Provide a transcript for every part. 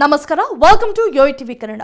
ನಮಸ್ಕಾರ welcome to Yoyo TV Kannada.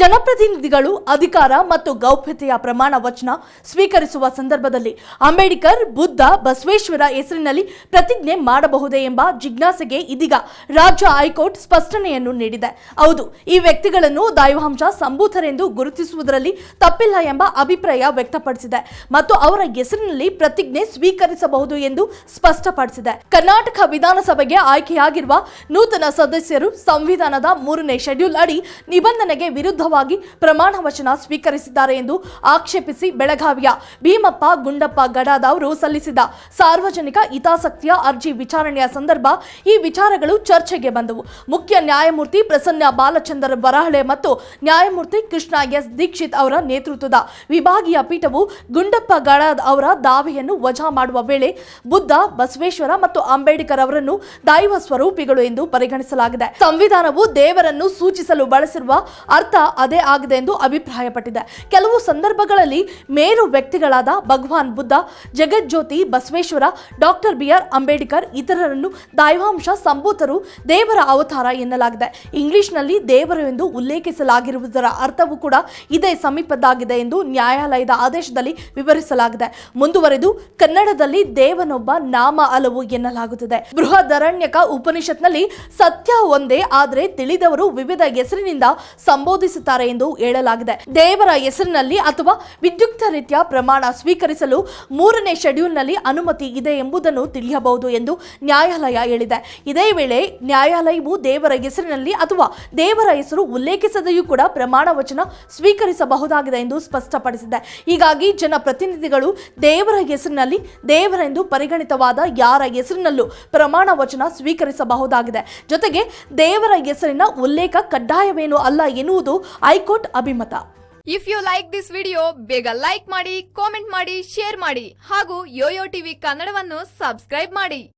ಜನಪ್ರತಿನಿಧಿಗಳು, ಅಧಿಕಾರ ಮತ್ತು ಗೌಪ್ಯತೆಯ ಪ್ರಮಾಣ ವಚನ ಸ್ವೀಕರಿಸುವ ಸಂದರ್ಭದಲ್ಲಿ ಅಂಬೇಡ್ಕರ್, ಬುದ್ಧ, ಬಸವೇಶ್ವರ ಹೆಸರಿನಲ್ಲಿ ಪ್ರತಿಜ್ಞೆ ಮಾಡಬಹುದೇ ಎಂಬ ಜಿಜ್ಞಾಸೆಗೆ ಇದೀಗ ರಾಜ್ಯ ಹೈಕೋರ್ಟ್ ಸ್ಪಷ್ಟನೆಯನ್ನು ನೀಡಿದೆ. ಹೌದು, ಈ ವ್ಯಕ್ತಿಗಳನ್ನು ದೈವಾಂಶ, ಸಂಭೂತರೆಂದು ಗುರುತಿಸುವುದರಲ್ಲಿ ತಪ್ಪಿಲ್ಲ ಎಂಬ ಅಭಿಪ್ರಾಯ ವ್ಯಕ್ತಪಡಿಸಿದೆ ಮತ್ತು ಅವರ ಹೆಸರಿನಲ್ಲಿ ಪ್ರತಿಜ್ಞೆ ಸ್ವೀಕರಿಸಬಹುದು ಎಂದು ಸ್ಪಷ್ಟಪಡಿಸಿದೆ. ಕರ್ನಾಟಕ ವಿಧಾನಸಭೆಗೆ ಆಯ್ಕೆಯಾಗಿರುವ ನೂತನ ಸದಸ್ಯರು ಸಂವಿಧಾನದ ಮೂರನೇ ಶೆಡ್ಯೂಲ್ ಅಡಿ ನಿಬಂಧನೆಗೆ ವಿರುದ್ಧವಾಗಿ ಪ್ರಮಾಣ ವಚನ ಸ್ವೀಕರಿಸಿದ್ದಾರೆ ಎಂದು ಆಕ್ಷೇಪಿಸಿ ಬೆಳಗಾವಿಯ ಭೀಮಪ್ಪ, ಗುಂಡಪ್ಪ, ಗಡಾದ ಅವರು ಸಲ್ಲಿಸಿದ ಸಾರ್ವಜನಿಕ ಹಿತಾಸಕ್ತಿಯ ಅರ್ಜಿ ವಿಚಾರಣೆಯ ಸಂದರ್ಭ ಈ ವಿಚಾರಗಳು ಚರ್ಚೆಗೆ ಬಂದವು. ಮುಖ್ಯ ನ್ಯಾಯಮೂರ್ತಿ ಪ್ರಸನ್ನ ಬಾಲಚಂದ್ರ ಬರಹಳೆ ಮತ್ತು ನ್ಯಾಯಮೂರ್ತಿ ಕೃಷ್ಣ ಎಸ್ ದೀಕ್ಷಿತ್ ಅವರ ನೇತೃತ್ವದ ವಿಭಾಗೀಯ ಪೀಠವು ಗುಂಡಪ್ಪ, ಗಡಾದ್ ಅವರ ದಾವೆಯನ್ನು ವಜಾ ಮಾಡುವ ವೇಳೆ ಬುದ್ಧ, ಬಸವೇಶ್ವರ ಮತ್ತು ಅಂಬೇಡ್ಕರ್ ಅವರನ್ನು ದೈವ ಸ್ವರೂಪಿಗಳು ಎಂದು ಪರಿಗಣಿಸಲಾಗಿದೆ. ಸಂವಿಧಾನವು ದೇವರನ್ನು ಸೂಚಿಸಲು ಬಳಸಿರುವ ಅರ್ಥ ಅದೇ ಆಗಿದೆ ಎಂದು ಅಭಿಪ್ರಾಯಪಟ್ಟಿದೆ. ಕೆಲವು ಸಂದರ್ಭಗಳಲ್ಲಿ ಮೇರು ವ್ಯಕ್ತಿಗಳಾದ Bhagwan Buddha, Jagajyoti Basaveshwara, doctor B R Ambedkar ಇತರರನ್ನು ದೈವಾಂಶ ಸಂಭೂತರು ದೇವರ ಅವತಾರ ಎನ್ನಲಾಗಿದೆ. ಇಂಗ್ಲಿಷ್ನಲ್ಲಿ ದೇವರು ಎಂದು ಉಲ್ಲೇಖಿಸಲಾಗಿರುವುದರ ಅರ್ಥವೂ ಕೂಡ ಇದೇ ಸಮೀಪದ್ದಾಗಿದೆ ಎಂದು ನ್ಯಾಯಾಲಯದ ಆದೇಶದಲ್ಲಿ ವಿವರಿಸಲಾಗಿದೆ. ಮುಂದುವರೆದು, ಕನ್ನಡದಲ್ಲಿ ದೇವನೊಬ್ಬ ನಾಮ ಅಲವು ಎನ್ನಲಾಗುತ್ತದೆ. ಬೃಹದರಣ್ಯಕ ಉಪನಿಷತ್ನಲ್ಲಿ ಸತ್ಯ ಒಂದೇ, ಆದರೆ ತಿಳಿದವರು ವಿವಿಧ ಹೆಸರಿನಿಂದ ಸಂಬೋಧಿಸುತ್ತಾರೆ ಎಂದು ಹೇಳಲಾಗಿದೆ. ದೇವರ ಹೆಸರಿನಲ್ಲಿ ಅಥವಾ ವಿದ್ಯುಕ್ತ ರೀತಿಯ ಪ್ರಮಾಣ ಸ್ವೀಕರಿಸಲು ಮೂರನೇ ಶೆಡ್ಯೂಲ್ನಲ್ಲಿ ಅನುಮತಿ ಇದೆ ಎಂಬುದನ್ನು ತಿಳಿಯಬಹುದು ಎಂದು ನ್ಯಾಯಾಲಯ ಹೇಳಿದೆ. ಇದೇ ವೇಳೆ ನ್ಯಾಯಾಲಯವು ದೇವರ ಹೆಸರಿನಲ್ಲಿ ಅಥವಾ ದೇವರ ಹೆಸರು ಉಲ್ಲೇಖಿಸದೆಯೂ ಕೂಡ ಪ್ರಮಾಣ ವಚನ ಸ್ವೀಕರಿಸಬಹುದಾಗಿದೆ ಎಂದು ಸ್ಪಷ್ಟಪಡಿಸಿದೆ. ಹೀಗಾಗಿ ಜನಪ್ರತಿನಿಧಿಗಳು ದೇವರ ಹೆಸರಿನಲ್ಲಿ ದೇವರೆಂದು ಪರಿಗಣಿತವಾದ ಯಾರ ಹೆಸರಿನಲ್ಲೂ ಪ್ರಮಾಣ ವಚನ ಸ್ವೀಕರಿಸಬಹುದಾಗಿದೆ. ಜೊತೆಗೆ ದೇವರ ಹೆಸರಿನ ಉಲ್ಲೇಖ ಕಡ್ಡಾಯವೇನೂ ಅಲ್ಲ ಎನ್ನುವುದು ಹೈಕೋರ್ಟ್ ಅಭಿಮತ. If you like this video ಬೇಗ ಲೈಕ್ ಮಾಡಿ ಕಾಮೆಂಟ್ ಮಾಡಿ ಶೇರ್ ಮಾಡಿ ಹಾಗೂ ಯೋಯೋ ಟಿವಿ ಕನ್ನಡವನ್ನು ಸಬ್ಸ್ಕ್ರೈಬ್ ಮಾಡಿ.